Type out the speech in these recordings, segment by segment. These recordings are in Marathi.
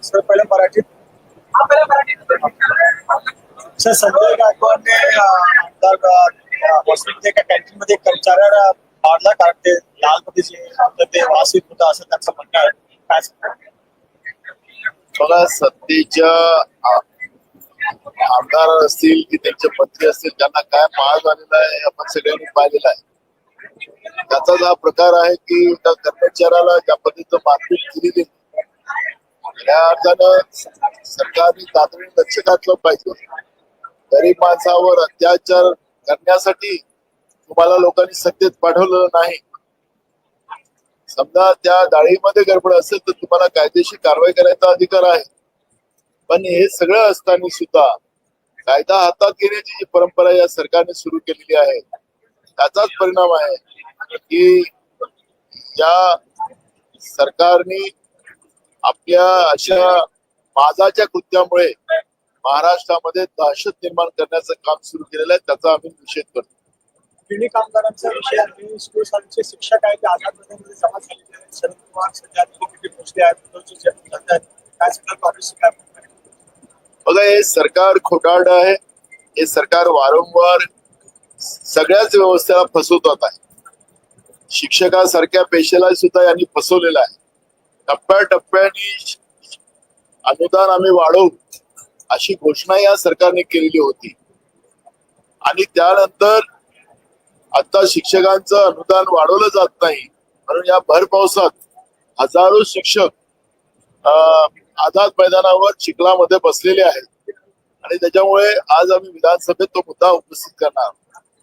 सर पहिलं मराठीत सर संजय गायकवाड ने एका कॅन्टीन मध्ये कर्मचाऱ्याला मारला कारण ते लालमध्ये जे आपलं ते वासित होतं असं त्यांचं म्हणणं आहे. काय मला सत्तेच्या आमदार असतील की त्यांचे मंत्री असतील त्यांना काय माळ झालेला आहे आपण सगळ्यांनी पाहिलेला आहे. त्याचा हा प्रकार आहे की त्या कर्मचाऱ्याला ज्या पद्धतीचं मारपीट केली गेली या अर्थानं सरकारने तातडीने लक्ष घातलं पाहिजे. गरीब माणसावर अत्याचार करण्यासाठी तुम्हाला लोकांनी सत्तेत पाठवलं नाही. समजा त्या डाळीमध्ये गडबड असेल तर तुम्हाला कायदेशीर कारवाई करायचा अधिकार आहे. पण हे सगळं असताना सुद्धा कायदा हातात घेण्याची जी परंपरा या सरकारने सुरू केलेली आहे त्याचाच परिणाम आहे की या सरकारने आपल्या अशा माझाच्या कृत्यामुळे महाराष्ट्रामध्ये दहशत निर्माण करण्याचं काम सुरू केलेलं आहे त्याचा आम्ही निषेध करतो. तिन्ही कामगारांचा विषय आहे. स्कूल शाळेचे शिक्षक आहेत ते आझाद जमा झालेले आहेत. शरद पवार सध्या किती पोचले आहेत आहेत. काय सगळं काँग्रेसची काय बघा हे सरकार खोटारड आहे. हे सरकार वारंवार सगळ्याच व्यवस्थेला फसवतात आहे. शिक्षकासारख्या पेशेला सुद्धा यांनी फसवलेला आहे. टप्प्याटप्प्याने अनुदान आम्ही वाढवू अशी घोषणा या सरकारने केलेली होती. आणि त्यानंतर आता शिक्षकांचं अनुदान वाढवलं जात नाही म्हणून या भर पावसात हजारो शिक्षक अं, आझाद मैदानावर चिखलामध्ये बसलेले आहेत. आणि त्याच्यामुळे आज आम्ही विधानसभेत तो मुद्दा उपस्थित करणार.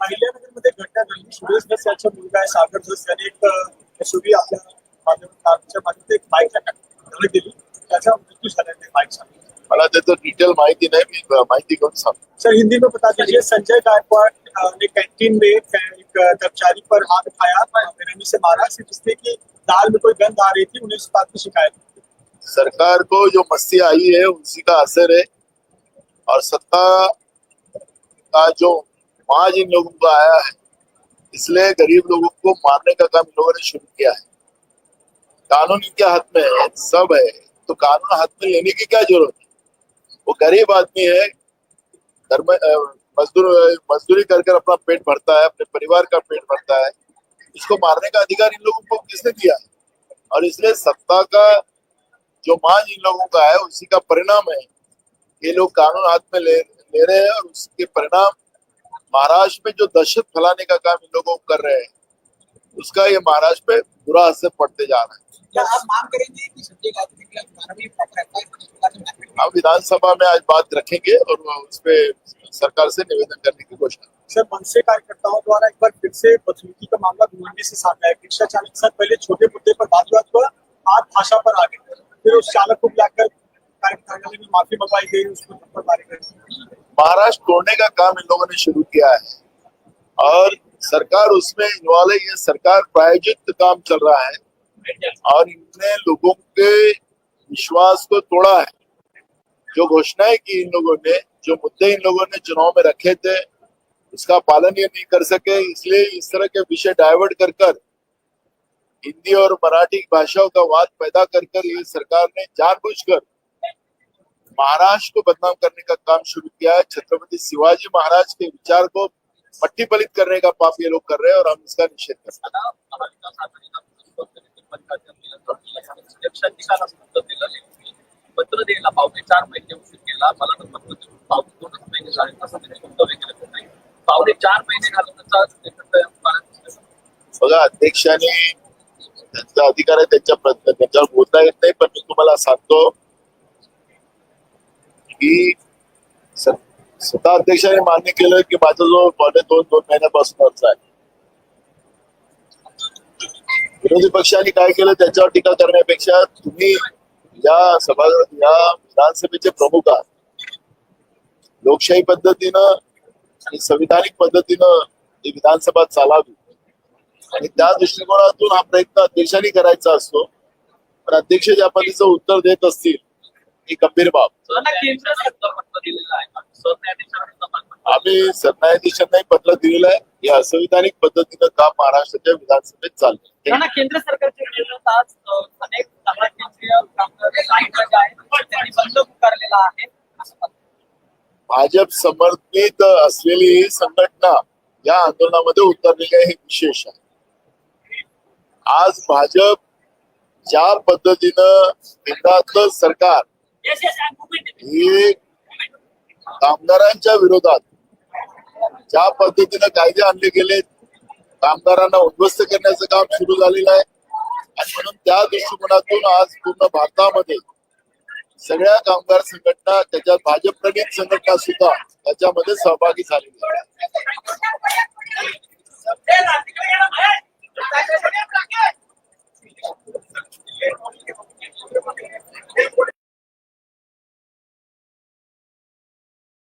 अहिल्यानगरमध्ये घटना घडली. सुरेश धस याचा मुलगा आहे सागर धस याने एक एसयूव्ही आपल्या माध्यम- कारच्या मागे एक बाईक धडक दिली त्याचा मृत्यू झाला त्या बाईक मला त्याचं डिटेल माहिती नाही मी अं, माहिती घेऊन सांगतो. सर हिंदी में बता दीजिए संजय गायकवाड़ ने कैंटीन में एक कर्मचारी पर हाथ उठाया बेरहमी से मारा सिर्फ़ इसलिए कि दाल में कोई गंध आ रही थी उन्हें इस बात की शिकायत सरकार को जो मस्ती आई है उसी का असर है। और सत्ता का जो माज इन लोगों को आया है इसलिए गरीब लोगों को मारने का काम लोगों ने शुरू किया है। कानून इनके हाथ में है सब है तो कानून हाथ में लेने की क्या ज़रूरत है? वो गरीब आदमी है मजदूर, मजदूरी कर अपना पेट भरता है, अपने परिवार का पेट भरता है। इसको मारने का अधिकार इन लोगों को किसने दिया? और इसलिए सत्ता का जो मान इन लोगों का है, उसी का परिणाम है। ये लोग कानून हाथ में ले ले रहे हैं और उसके परिणाम महाराष्ट्र में जो दहशत फैलाने का काम इन लोगों कर रहे हैं, उसका ये महाराष्ट्र पे बुरा असर पड़ते जा रहा है। हम विधानसभा में आज बात रखेंगे और उस पे सरकार से निवेदन करने की घोषणा सर मनसे कार्यकर्ताओं द्वारा एक बार फिर से बदसलूकी का मामला भिवंडी से सामने आया। रिक्शा चालक के साथ पहले छोटे मुद्दे पर बात हुआ आज भाषा पर आ गए फिर उस चालक को बुलाकर माफ़ी मंगवाई गई उसको महाराष्ट्र तोड़ने का काम इन लोगों ने शुरू किया है और सरकार उसमें इन्वॉल्व है ये सरकार प्रायोजित काम चल रहा है और इनने लोगों के विश्वास को तोड़ा है। जो घोषणाएँ की इन लोगों ने, जो मुद्दे इन लोगों ने चुनाव में रखे थे उसका पालन ये नहीं कर सके। इसलिए इस तरह के विषय डाइवर्ट कर कर, हिंदी और मराठी भाषाओं का वाद पैदा कर कर ये सरकार ने जानबूझकर महाराष्ट्र को बदनाम करने का काम शुरू किया है। छत्रपति शिवाजी महाराज के विचार को मट्टी पलित करने का पाप ये लोग कर रहे हैं और हम इसका निषेध करते हैं। चार महिने घालवण्याचा बघा अध्यक्षाने त्यांचा अधिकार आहे त्यांच्या त्यांच्यावर बोलता येत नाही पण मी तुम्हाला सांगतो की स्वतः अध्यक्षाने मान्य केलं की माझा जो पावणे दोन दोन महिन्यापासूनचा आहे. विरोधी पक्षाने काय केलं त्याच्यावर टीका करण्यापेक्षा तुम्ही या सभा या विधानसभेचे प्रमुख आहात. लोकशाही पद्धतीनं आणि संविधानिक पद्धतीनं ही विधानसभा चालावी. आणि त्या दृष्टिकोनातून हा प्रयत्न अध्यक्षांनी करायचा असतो. पण अध्यक्ष ज्या पद्धतीचं उत्तर देत असतील ही गंभीर बाब. आम्ही सरन्यायाधीशांनाही पत्र दिलेलं आहे. हे असंविधानिक पद्धतीनं काम महाराष्ट्राच्या विधानसभेत चाललंय केंद्र सरकारच्या विरोधात आज अनेक केंद्रीय कामगार बंद पुकारलेला आहे भाजप समर्थित असलेली ही संघटना या आंदोलनामध्ये उतरलेली आहे हे विशेष आहे. आज भाजप ज्या पद्धतीनं केंद्रातलं सरकार हे कामगारांच्या विरोधात ज्या पद्धतीनं कायदे आणले गेले कामगारांना उद्ध्वस्त करण्याचं काम सुरू झालेलं आहे. आणि म्हणून त्या दृष्टिकोनातून आज पूर्ण भारतामध्ये सगळ्या कामगार संघटना त्याच्यात भाजप प्रणित संघटना सुद्धा त्याच्यामध्ये सहभागी झालेली